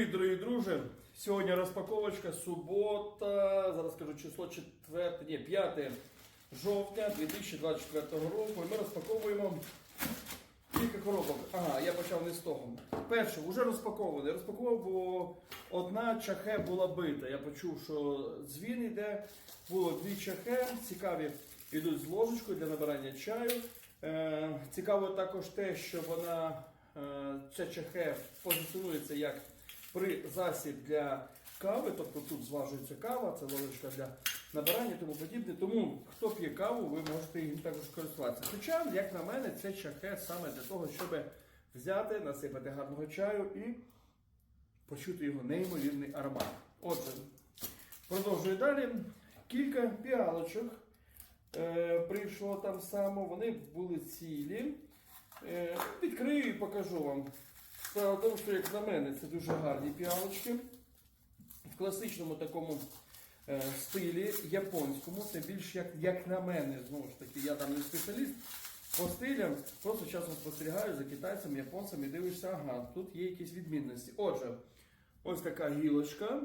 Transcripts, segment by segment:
Привіт, дорогі друзі! Сьогодні розпаковочка, субота, зараз скажу число 4, ні, 5 жовтня 2024 року. І ми розпаковуємо кілька коробок. Ага, я почав не з того. Перше, вже розпакований. Розпакував, бо одна чахе була бита. Я почув, що дзвін йде. Було дві чахе, цікаві йдуть з ложечкою для набирання чаю. Е, цікаво також те, що вона е, ця чахе позиціонується як при засіб для кави, тобто тут зважується кава, це ложечка для набирання тому подібне. Тому хто п'є каву, ви можете їм також користуватися. Хоча, як на мене, це чахе саме для того, щоб взяти, насипати гарного чаю і почути його неймовірний аромат. Отже, продовжую далі. Кілька піалочок е, прийшло там само, вони були цілі. Е, відкрию і покажу вам. Справа в тому, що, як на мене, це дуже гарні піалочки. В класичному такому е, стилі японському, це більш як, як на мене, знову ж таки, я там не спеціаліст. По стилям просто часом спостерігаю за китайцями, японцями і дивишся, ага, тут є якісь відмінності. Отже, ось така гілочка.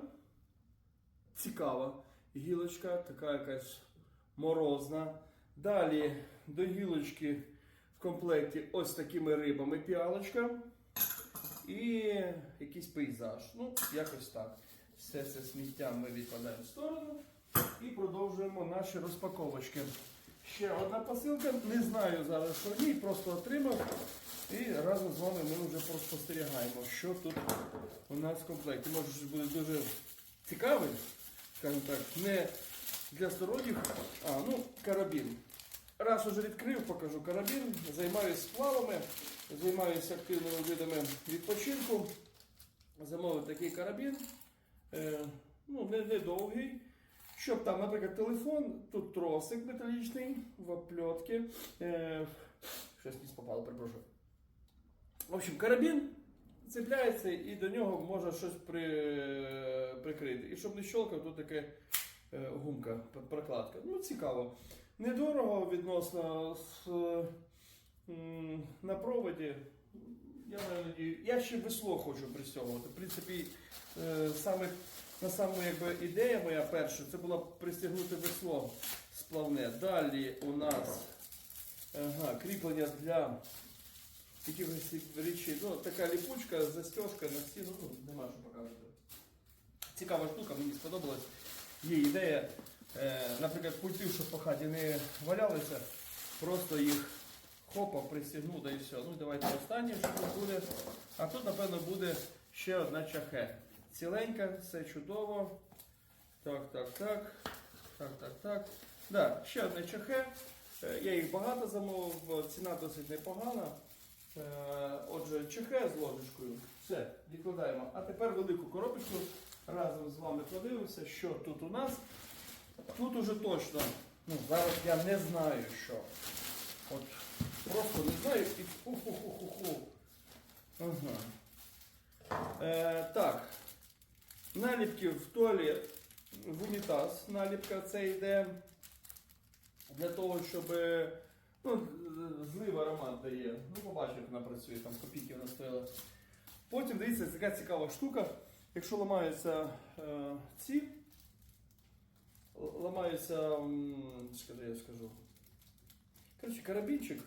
Цікава гілочка, така якась морозна. Далі до гілочки в комплекті ось такими рибами піалочка. І якийсь пейзаж. Ну, якось так. Все це сміття ми відкладаємо в сторону і продовжуємо наші розпаковочки. Ще одна посилка, не знаю зараз, що в ній, просто отримав. І разом з вами ми вже спостерігаємо, що тут у нас в комплекті. Може, буде дуже цікавий, скажімо так, не для сторонніх, а ну, карабін. Раз уже відкрив, покажу карабін. Займаюся сплавами, займаюся активними видами відпочинку. Замовив такий карабін. Е, ну, не, не. Щоб там, наприклад, телефон, тут тросик металічний в опльотки. Е, щось не попало, перепрошую. В общем, карабін цепляється і до нього можна щось при, прикрити. І щоб не щелкав, тут таке е, гумка, прокладка. Ну, цікаво. Недорого відносно з, на проводі. Я, я ще весло хочу пристягувати. В принципі, е, саме, на самому якби, ідея моя перша, це була пристягнути весло сплавне. Далі у нас ага, кріплення для якихось речей. Ну, така ліпучка, застежка на стіну, ну, нема що показувати. Цікава штука, мені сподобалась. Є ідея, наприклад, пультів, щоб по хаті не валялися, просто їх хопа, пристігну, да і все. Ну давайте останнє, що тут буде. А тут, напевно, буде ще одна чахе. Ціленька, все чудово. Так, так, так. Так, так, так. Да, ще одне чахе. Е, Я їх багато замовив, ціна досить непогана. Е, Отже, чехе з ложечкою. Все, відкладаємо. А тепер велику коробочку разом з вами подивимося, що тут у нас. Тут уже точно, ну, зараз я не знаю що. От просто не знаю і. Ага. Е, так. Наліпки в туалет, в унітаз. Наліпка це йде для того, щоб ну, злив аромат дає. Ну, побачив, як вона працює, там копійки вона стоїла. Потім дивіться, така цікава штука. Якщо ламаються е, ці, л- скажи, я скажу. Коротше, карабінчик.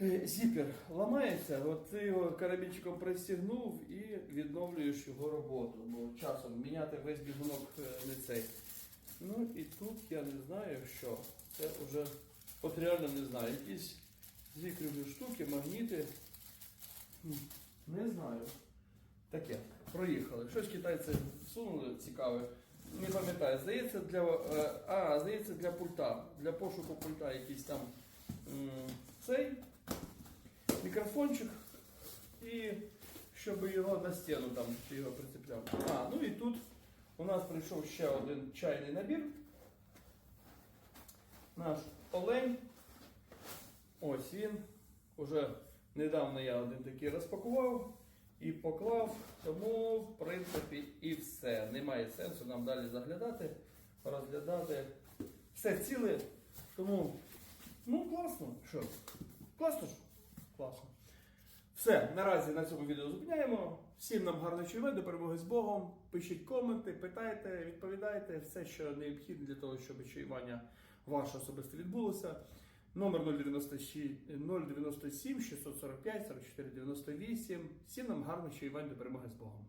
е, Зіпер ламається, от ти його карабінчиком пристігнув і відновлюєш його роботу. Бо часом міняти весь бігунок е, не цей. Ну і тут я не знаю що. Це вже от реально не знаю. Якісь зікрівні штуки, магніти. Не знаю. Таке, проїхали. Щось китайці всунули цікаве. Не пам'ятаю, здається, для, е, а, здається, для пульта. Для пошуку пульта якийсь там цей мікрофончик. І щоб його на стіну там його прицепляв. А, ну і тут у нас прийшов ще один чайний набір. Наш олень. Ось він. Уже недавно я один такий розпакував і поклав. Тому, в принципі, і все. Немає сенсу нам далі заглядати, розглядати. Все ціле. Тому, ну, класно. Що? Класно ж? Класно. Все. Наразі на цьому відео зупиняємо. Всім нам гарної чуєме, до перемоги з Богом. Пишіть коменти, питайте, відповідайте, все, що необхідно для того, щоб чаювання ваше особисте відбулося. Номер 096 097 645 44 98. Всім нам гарно, що чаювань до перемоги з Богом.